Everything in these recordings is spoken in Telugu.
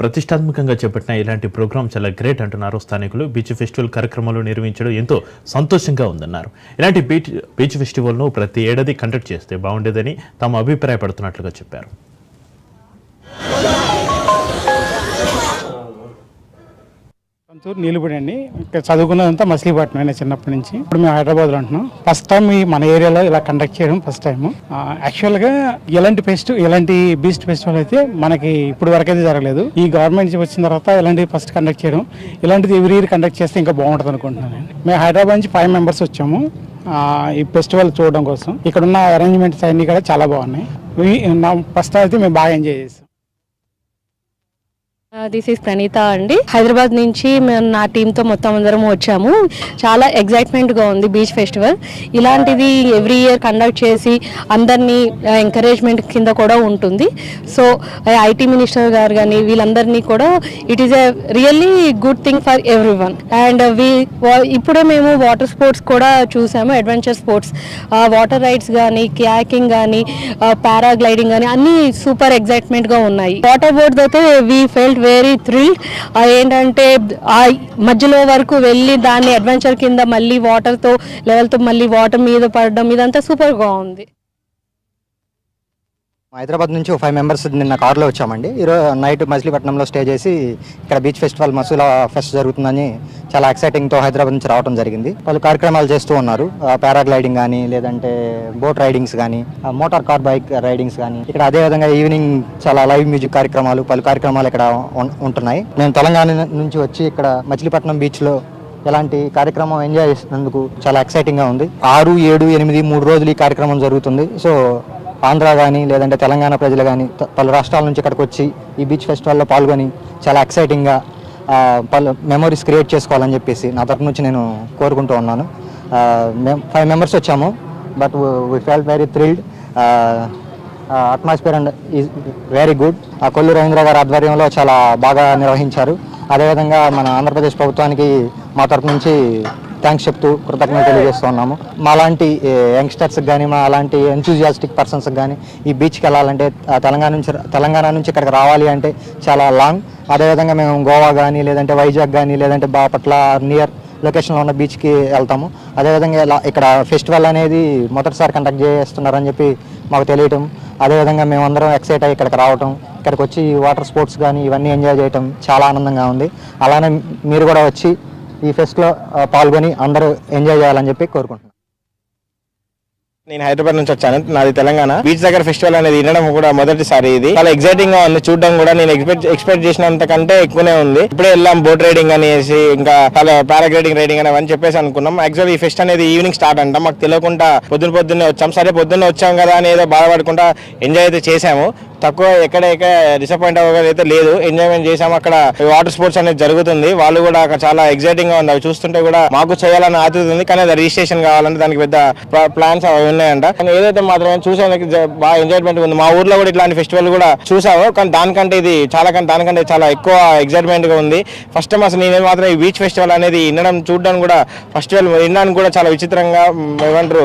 ప్రతిష్టాత్మకంగా చేపట్టిన ఇలాంటి ప్రోగ్రాం చాలా గ్రేట్ అంటున్నారు స్థానికులు. బీచ్ ఫెస్టివల్ కార్యక్రమాలు నిర్వహించడం ఎంతో సంతోషంగా ఉందన్నారు. ఇలాంటి బీచ్ బీచ్ ఫెస్టివల్ను ప్రతి ఏడాది కండక్ట్ చేస్తే బాగుండేదని తాము అభిప్రాయపడుతున్నట్లుగా చెప్పారు. సొంతూరు నీలుగుడి అండి ఇక్కడ చదువుకున్నదంతా మచిలీపట్నం నేను చిన్నప్పటి నుంచి. ఇప్పుడు మేము హైదరాబాద్లో ఉంటున్నాం. ఫస్ట్ టైం ఈ మన ఏరియాలో ఇలా కండక్ట్ చేయడం ఫస్ట్ టైం యాక్చువల్గా ఇలాంటి ఫెస్ట్ ఇలాంటి బీస్ట్ ఫెస్టివల్ అయితే మనకి ఇప్పుడు వరకు అయితే జరగలేదు. ఈ గవర్నమెంట్ వచ్చిన తర్వాత ఇలాంటి ఫస్ట్ కండక్ట్ చేయడం ఇలాంటిది ఎవ్రీ ఇయర్ కండక్ట్ చేస్తే ఇంకా బాగుంటుంది అనుకుంటున్నాను మేము హైదరాబాద్ నుంచి ఫైవ్ మెంబర్స్ వచ్చాము. ఈ ఫెస్టివల్ చూడడం కోసం. ఇక్కడ ఉన్న అరేంజ్మెంట్స్ అన్నీ కూడా చాలా బాగున్నాయి. ఫస్ట్ అయితే మేము బాగా ఎంజాయ్ చేసాం. దిస్ ఈస్ ప్రణీత అండి. హైదరాబాద్ నుంచి మేము నా టీంతో మొత్తం అందరం వచ్చాము. చాలా ఎగ్జైట్మెంట్గా ఉంది బీచ్ ఫెస్టివల్. ఇలాంటిది ఎవ్రీ ఇయర్ కండక్ట్ చేసి అందరినీ ఎంకరేజ్మెంట్ కింద కూడా ఉంటుంది. సో ఐటీ మినిస్టర్ గారు కానీ వీళ్ళందరినీ కూడా it is a really good thing for everyone and we ఇప్పుడే మేము వాటర్ స్పోర్ట్స్ కూడా చూసాము అడ్వెంచర్ స్పోర్ట్స్ వాటర్ రైడ్స్ కానీ క్యాకింగ్ కానీ పారాగ్లైడింగ్ కానీ అన్నీ సూపర్ ఎగ్జైట్మెంట్గా ఉన్నాయి. వాటర్ బోర్డ్స్ అయితే వీ ఫెల్ట్ వెరీ థ్రిల్. ఏంటంటే ఆ మధ్యలో వరకు వెళ్ళి దాన్ని అడ్వెంచర్ కింద మళ్ళీ వాటర్తో లెవెల్తో మళ్ళీ వాటర్ మీద పడడం ఇదంతా సూపర్గా ఉంది. హైదరాబాద్ నుంచి ఫైవ్ మెంబర్స్ నిన్న కార్లో వచ్చామండి. ఈరోజు నైట్ మచిలీపట్నంలో స్టే చేసి ఇక్కడ బీచ్ ఫెస్టివల్ మసూలా ఫెస్ట్ జరుగుతుందని చాలా ఎక్సైటింగ్తో హైదరాబాద్ నుంచి రావడం జరిగింది. పలు కార్యక్రమాలు చేస్తూ ఉన్నారు. పారాగ్లైడింగ్ కానీ లేదంటే బోట్ రైడింగ్స్ కానీ మోటార్ కార్ బైక్ రైడింగ్స్ కానీ ఇక్కడ అదేవిధంగా ఈవినింగ్ చాలా లైవ్ మ్యూజిక్ కార్యక్రమాలు పలు కార్యక్రమాలు ఇక్కడ ఉంటున్నాయి. నేను తెలంగాణ నుంచి వచ్చి ఇక్కడ మచిలీపట్నం బీచ్లో ఇలాంటి కార్యక్రమం ఎంజాయ్ చేసినందుకు చాలా ఎక్సైటింగ్గా ఉంది. ఆరు ఏడు ఎనిమిది మూడు రోజులు ఈ కార్యక్రమం జరుగుతుంది. సో ఆంధ్ర కానీ లేదంటే తెలంగాణ ప్రజలు కానీ పలు రాష్ట్రాల నుంచి ఇక్కడికి వచ్చి ఈ బీచ్ ఫెస్టివల్లో పాల్గొని చాలా ఎక్సైటింగ్గా పలు మెమరీస్ క్రియేట్ చేసుకోవాలని చెప్పేసి నా తరపు నుంచి నేను కోరుకుంటూ ఉన్నాను. మేము ఫైవ్ మెంబర్స్ వచ్చాము but we felt very thrilled atmosphere and is very good ఆ కొల్లు రవీంద్ర గారి ఆధ్వర్యంలో చాలా బాగా నిర్వహించారు. అదేవిధంగా మన ఆంధ్రప్రదేశ్ ప్రభుత్వానికి మా తరపు నుంచి థ్యాంక్స్ చెప్తూ కృతజ్ఞత తెలియజేస్తున్నాము. మాలాంటి యంగ్స్టర్స్కి కానీ మా అలాంటి ఎంతూజియాస్టిక్ పర్సన్స్కి కానీ ఈ బీచ్కి వెళ్ళాలంటే తెలంగాణ నుంచి తెలంగాణ నుంచి ఇక్కడికి రావాలి అంటే చాలా లాంగ్ అదేవిధంగా మేము గోవా కానీ లేదంటే వైజాగ్ కానీ లేదంటే బాపట్ల నియర్ లొకేషన్లో ఉన్న బీచ్కి వెళ్తాము. అదేవిధంగా ఇలా ఇక్కడ ఫెస్టివల్ అనేది మొదటిసారి కండక్ట్ చేస్తున్నారని చెప్పి మాకు తెలియటం. అదేవిధంగా మేమందరం ఎక్సైట్ అయ్యి ఇక్కడికి రావటం. ఇక్కడికి వచ్చి వాటర్ స్పోర్ట్స్ కానీ ఇవన్నీ ఎంజాయ్ చేయటం చాలా ఆనందంగా ఉంది. అలానే మీరు కూడా వచ్చి ఈ ఫెస్ట్లో పాల్గొని అందరూ ఎంజాయ్ చేయాలని చెప్పి కోరుకుంటున్నాను నేను హైదరాబాద్ నుంచి వచ్చాను. నాది తెలంగాణ. బీచ్ దగ్గర ఫెస్టివల్ అనేది వినడం కూడా మొదటిసారి ఇది. చాలా ఎక్సైటింగ్గా ఉంది. చూడడం కూడా నేను ఎక్స్పెక్ట్ ఎక్స్పెక్ట్ చేసినంత కంటే ఎక్కువనే ఉంది. ఇప్పుడే వెళ్ళాం బోట్ రైడింగ్ అనేసి ఇంకా చాలా పారాగ్లైడింగ్ రైడింగ్ అని చెప్పేసి అనుకున్నాం. యాక్చువల్ ఈ ఫెస్ట్ అనేది ఈవినింగ్ స్టార్ట్ అంట. మాకు తెలియకుండా పొద్దున పొద్దున్నే వచ్చాం. సరే పొద్దున్న వచ్చాం కదా అని ఏదో బాధపడకుండా ఎంజాయ్ అయితే చేసాము తక్కువ ఎక్కడ ఎక్కడ డిసప్పాయింట్ అవ్వగా అయితే లేదు. ఎంజాయ్మెంట్ చేసాము అక్కడ వాటర్ స్పోర్ట్స్ అనేది జరుగుతుంది. వాళ్ళు కూడా అక్కడ చాలా ఎక్సైటింగ్గా ఉంది. అవి చూస్తుంటే కూడా మాకు చేయాలని ఆతృతుంది కానీ అది రిజిస్ట్రేషన్ కావాలంటే దానికి పెద్ద ప్లాన్స్ అవి ఉన్నాయంట. కానీ ఏదైతే మాత్రం చూసానికి బాగా ఎంజాయ్మెంట్ ఉంది మా ఊర్లో కూడా ఇట్లాంటి ఫెస్టివల్ కూడా చూసాము. కానీ దానికంటే ఇది చాలా కంటే దానికంటే చాలా ఎక్కువ ఎక్సైట్మెంట్గా ఉంది. ఫస్ట్ టైం అసలు నేను మాత్రం ఈ బీచ్ ఫెస్టివల్ అనేది వినడం చూడడం కూడా ఫెస్టివల్ వినడానికి కూడా చాలా విచిత్రంగా ఏమంటారు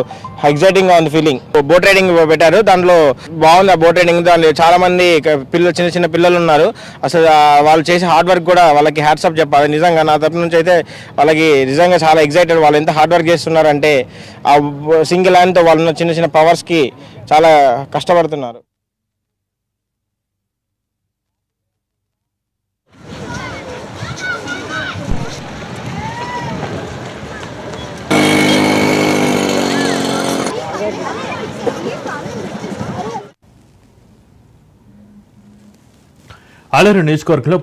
ఎగ్జైటింగ్గా ఉంది ఫీలింగ్ బోట్ రైడింగ్ పెట్టారు. దాంట్లో బాగుంది ఆ బోట్ రైడింగ్ దాంట్లో చాలా మంది పిల్లలు చిన్న చిన్న పిల్లలు ఉన్నారు. అసలు వాళ్ళు చేసే హార్డ్ వర్క్ కూడా వాళ్ళకి హ్యాట్సప్ చెప్పాలి. నిజంగా నా తరపు నుంచి అయితే వాళ్ళకి నిజంగా చాలా ఎక్సైటెడ్ వాళ్ళు ఎంత హార్డ్ వర్క్ చేస్తున్నారంటే ఆ సింగిల్ హ్యాండ్తో వాళ్ళు ఉన్న చిన్న చిన్న పవర్స్కి చాలా కష్టపడుతున్నారు. ఆలేరు నియోజకవర్గంలో